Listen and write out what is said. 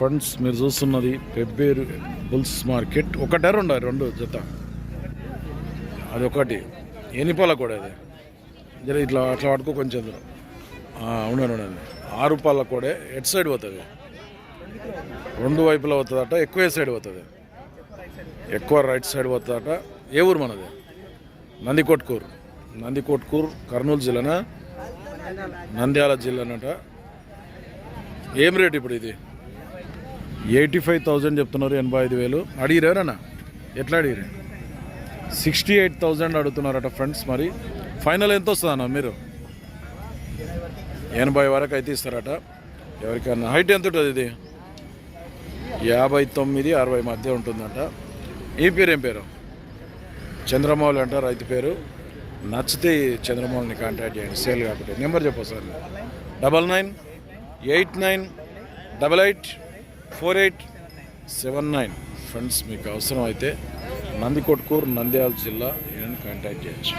Friends మీరు చూస్తున్నది Pebbair bulls market. ఒకటే రెండు? రెండు జత. అది ఒకటి. ఎనిపాల కూడా అది జర ఇట్లా అట్లా పట్టుకో కొంచెం దూరం. అవునండి ఉండండి ఆరు పాల కూడా ఎట్ సైడ్ పోతుంది? రెండు వైపులా పోతుందట ఎక్కువ ఏ సైడ్ పోతుంది? ఎక్కువ రైట్ సైడ్ పోతుందట. ఏ ఊరు మనది? నందికొట్కూరు. నందికొట్కూరు కర్నూలు జిల్లానా? నంద్యాల జిల్లానట. ఏం రేట్ ఇప్పుడు ఇది? ఎయిటీ ఫైవ్ థౌజండ్ చెప్తున్నారు ఎనభై ఐదు వేలు. అడిగిరేరన్నా ఎట్లా అడిగిరే? సిక్స్టీ ఎయిట్ థౌజండ్ అడుగుతున్నారట ఫ్రెండ్స్ మరి. ఫైనల్ ఎంత వస్తుందన్న మీరు? ఎనభై వరకు అయితే ఇస్తారట. ఎవరికన్నా హైట్ ఎంత ఉంటుంది ఇది? యాభై తొమ్మిది అరవై మధ్య ఉంటుందంట. ఈ పేరు ఏం పేరు? చంద్రమౌళి అంట రైతు పేరు. నచ్చితే చంద్రమౌళిని కాంటాక్ట్ చేయండి. సేల్ కాకపోతే. నెంబర్ చెప్పు sir. Double nine eight nine double eight. Four eight seven nine friends మీకు అవసరం అయితే నందికొట్కూరు నంద్యాల జిల్లా ఈయనని కాంటాక్ట్ చేయొచ్చు.